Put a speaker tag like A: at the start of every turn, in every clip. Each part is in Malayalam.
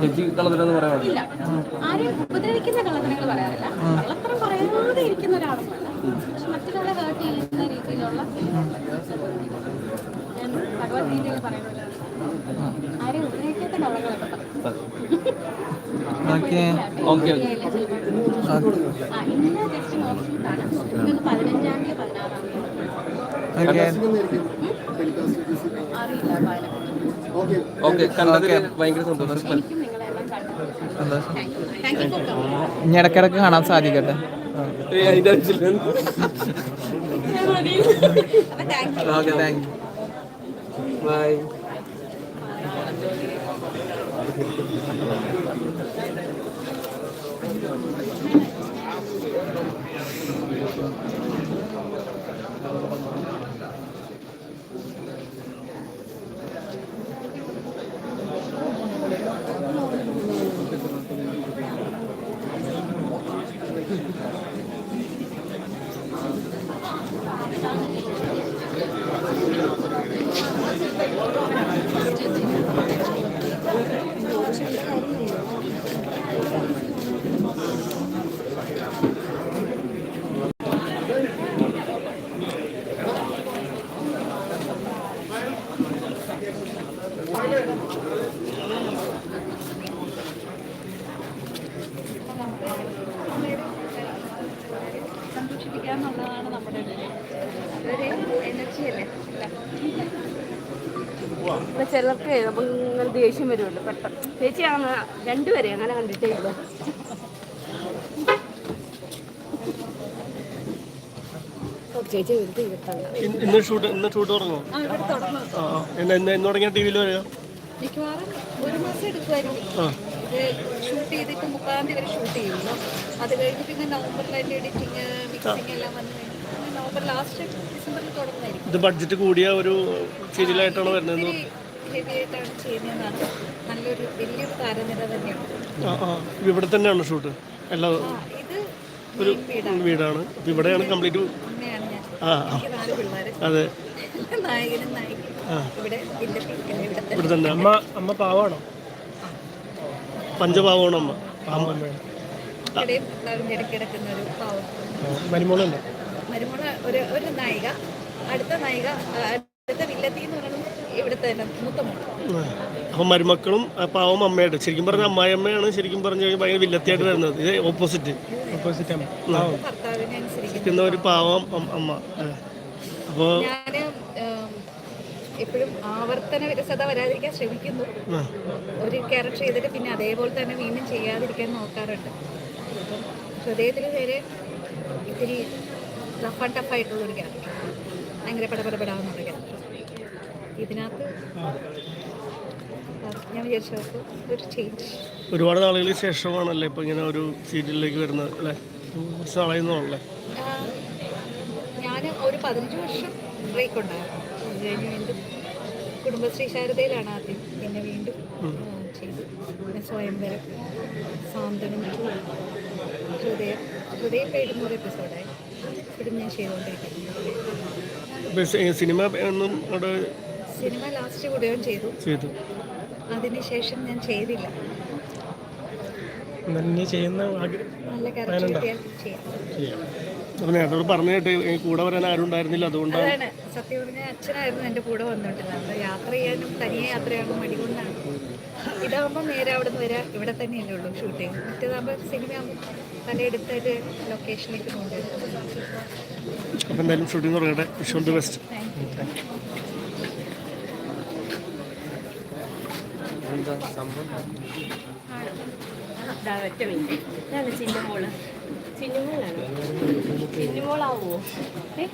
A: ചേച്ചി കള്ളത്തിലെന്ന് പറയാൻ
B: ഇല്ല. ആരെയും ഉപദ്രവിക്കുന്ന കള്ളത്തരങ്ങൾ പറയാറില്ല. കള്ളത്തരം പറയാതെ ഇരിക്കുന്ന ഒരാളൊന്നുമല്ല പക്ഷെ മറ്റൊരാളെ ഹേർട്ട് ചെയ്യുന്ന രീതിയിലുള്ള ഞാൻ ഭഗവത്ഗീതയിൽ പറയുന്നത് ഒരാളാണ്. ആരെയും ഉപദ്രവിക്കാത്ത കള്ളങ്ങളൊക്കെ പറയും.
C: ഓക്കെ.
A: ഓക്കെ
B: ആ ഇന്ന് ജസ്റ്റ് മോക്ഷിട്ടാണ് ഇന്ന് പതിനഞ്ചാം തീയതി പതിനാറാം തീയതി.
C: ഓക്കെ.
B: അറിയില്ല പാലം.
A: ഓക്കെ കണ്ടതിൽ ഭയങ്കര സന്തോഷം.
C: സന്തോഷം ഇനി ഇടയ്ക്കിടയ്ക്ക് കാണാൻ സാധിക്കട്ടെ? ഓക്കെ താങ്ക്
B: എന്നുള്ളതാണ് നമ്മുടെ ഒരു എനർജി അല്ലേ? ഇപ്പൊ ചിലർക്ക് അപ്പം ഇങ്ങനെ ദേഷ്യം വരുമല്ലോ. പെട്ടെന്ന്. ചേച്ചി അങ്ങനെ രണ്ടുപേരെ അങ്ങനെ കണ്ടിട്ടേ ഇല്ല. ചേച്ചി
D: ഇന്ന് ഷൂട്ട് ഇന്ന് ഷൂട്ട്
B: തുടങ്ങും.
D: എന്ന് തുടങ്ങിയ ടി വിയിൽ വരിക
B: മിക്കവാറും ഒരു മാസം എടുക്കുമായിരിക്കും. ഇത് ഷൂട്ട് ചെയ്തിട്ട് മുപ്പതാം തീയതി വരെ ഷൂട്ട് ചെയ്യുന്നു. അത് കഴിഞ്ഞ് പിന്നെ നവംബറിൽ അതിന്റെ എഡിറ്റിങ് മിക്സിങ് എല്ലാം വന്നു നവംബർ ലാസ്റ്റ് ഡിസംബറിൽ തുടങ്ങുന്നതായിരിക്കും
D: ഇത് ബഡ്ജറ്റ് കൂടിയ ഒരു സീരിയലായിട്ടാണ് വരുന്നത്
B: ഒത്തിരി ഹെവി ആയിട്ടാണ് ചെയ്യുന്നതെന്നാണ്. നല്ലൊരു വലിയൊരു താരനിര തന്നെയാണ്.
D: ഇവിടെ തന്നെയാണ് ഷൂട്ട് എല്ലാ
B: ഒരു വീടാണ്.
D: ഇവിടെയാണ് കംപ്ലീറ്റ് ആ അതെ.
B: നായകനും നായികയും. ഇവിടെ തന്നെ.
D: ഇവിടെ തന്നെ. അമ്മ അമ്മ പാവാണോ? പഞ്ചപാവാണോ അമ്മ? അമ്മ.
B: ഒരു പാവം.
D: മരുമോളുണ്ട്
B: മരുമോൾ ഒരു ഒരു നായിക. അടുത്ത നായിക ആ, അടുത്ത വില്ലത്തി എന്ന് പറയുന്നത് ഇവിടുത്തെ തന്നെ മൂത്ത മോൾ.
D: അപ്പം മരുമക്കളും ആ പാവം അമ്മയായിട്ട്. ശരിക്കും പറഞ്ഞ അമ്മായിയമ്മയാണ് ശരിക്കും പറഞ്ഞു കഴിഞ്ഞാൽ ഭയങ്കര വില്ലത്തിയായിട്ട് വരുന്നത്. ഇത് ഓപ്പോസിറ്റ് ഓപ്പോസിറ്റ്
B: ഭർത്താവിനെ
D: ഒരു പാവം അം- അമ്മ. അപ്പോൾ
B: ഞാൻ എപ്പോഴും ആവർത്തന വിരസത വരാതിരിക്കാൻ ശ്രമിക്കുന്നു. ഒരു ക്യാരക്ടർ ചെയ്തിട്ട് പിന്നെ അതേപോലെ തന്നെ വീണ്ടും ചെയ്യാതിരിക്കാൻ നോക്കാറുണ്ട്. ഹൃദയത്തിന് ഹൃദയത്തിൽ നേരെ ഇത്തിരി റഫ് ആൻഡ് ടഫ് ആയിട്ടുള്ള ഒരു ക്യാരക്ടർ ഭയങ്കര പടപടപെടാവുന്ന ക്യാരക്ടർ ഇതിനകത്ത് ഞാൻ വിചാരിച്ചു ഒരു ചേഞ്ച്
D: ഒരുപാട് നാളുകൾക്ക് ശേഷമാണല്ലേ ഇപ്പൊ ഇങ്ങനെ ഒരു സീരിയലിലേക്ക് വരുന്നത് അല്ലേ? കുറച്ച്
B: ഞാൻ ഒരു പതിനഞ്ച് വർഷം ബ്രേക്ക് ഉണ്ടായിരുന്നു. അത് കഴിഞ്ഞ് വീണ്ടും കുടുംബശ്രീ ശാരദയിലാണ് ആദ്യം പിന്നെ വീണ്ടും ചെയ്തു. പിന്നെ സ്വയംവരം സാന്ത്വനം ഹൃദയം ഹൃദയം പേടുന്നൊരു എപ്പിസോഡായി ഇപ്പോഴും ഞാൻ ചെയ്തുകൊണ്ടിരിക്കുന്നു.
D: സിനിമ
B: സിനിമ ലാസ്റ്റ് കൂടെയും ചെയ്തു.
D: ചെയ്തു.
B: അതിനുശേഷം ഞാൻ ചെയ്തില്ല.
D: തന്നെ ചെയ്യുന്ന
B: ചെയ്യാം.
D: അപ്പം നേരത്തെ പറഞ്ഞു കേട്ട് ഈ കൂടെ വരാൻ ആരും ഉണ്ടായിരുന്നില്ല അതുകൊണ്ടാണ്
B: സത്യം പറഞ്ഞാൽ അച്ഛനായിരുന്നു എന്റെ കൂടെ അപ്പോൾ യാത്ര ചെയ്യാനും തനിയെ യാത്ര ചെയ്യാനും മടി കൊണ്ടാണ്. ഇതാകുമ്പോൾ നേരെ അവിടെ നിന്ന് വരാം. ഇവിടെ തന്നെയല്ലേ ഉള്ളൂ ഷൂട്ടിങ് മറ്റേതാകുമ്പോൾ സിനിമയാകുമ്പോൾ പലയിടത്തൊരു ലൊക്കേഷനിലേക്ക് കൊണ്ടുവരും
D: അപ്പം എന്തായാലും ഷൂട്ടിംഗ് തുടങ്ങട്ടെ. വിഷ് ദി ബെസ്റ്റ്
A: എന്താ സംഭവം?
E: ഒറ്റ മിനിറ്റ്. ഇതാണ് ചിന്നമോൾ ചിന്നമോളാണ് ചിന്നമോളാവോ ഏ?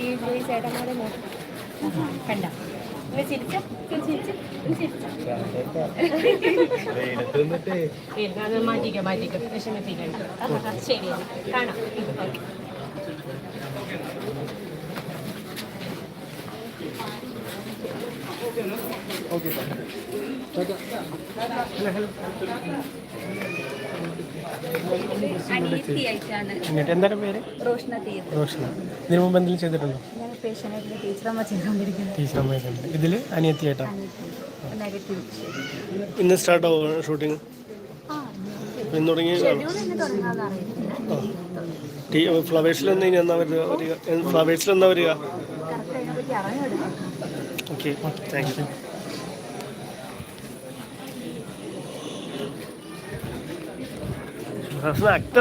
E: ഈ ചേട്ടന്മാരെ നോക്ക് കണ്ട. മാറ്റിക്കാം മാറ്റിക്കാം. വിഷമിപ്പിക്കണ്ട. ശരി. കാണാം. ഓക്കെ.
B: അനിയത്തിയായിട്ടാണ്
D: എന്നിട്ട് എന്താണ് പേര്?
B: റോഷന തീയത്
D: റോഷന. ഇതിനു മുമ്പ് എന്തെങ്കിലും ചെയ്തിട്ടുണ്ടോ?
B: ഞാൻ പേഷ്യനായിട്ടുള്ള ടീച്ചറമ്മ ചെയ്തുകൊണ്ടിരിക്കുന്നത്
D: ടീച്ചർ അമ്മയൊക്കെ ഇതിൽ അനിയത്തിയായിട്ടാണ്
B: നെഗറ്റീവ്
D: ഇന്ന് സ്റ്റാർട്ട് ആവും ഷൂട്ടിങ്?
B: ആ
D: ഇന്ന് തുടങ്ങി ഫ്ലവേഴ്സിൽ ഇനി എന്നാ വരിക വരിക. ഫ്ലവേഴ്സിൽ എന്നാ വരിക. Okay. Thank you. That's not. That's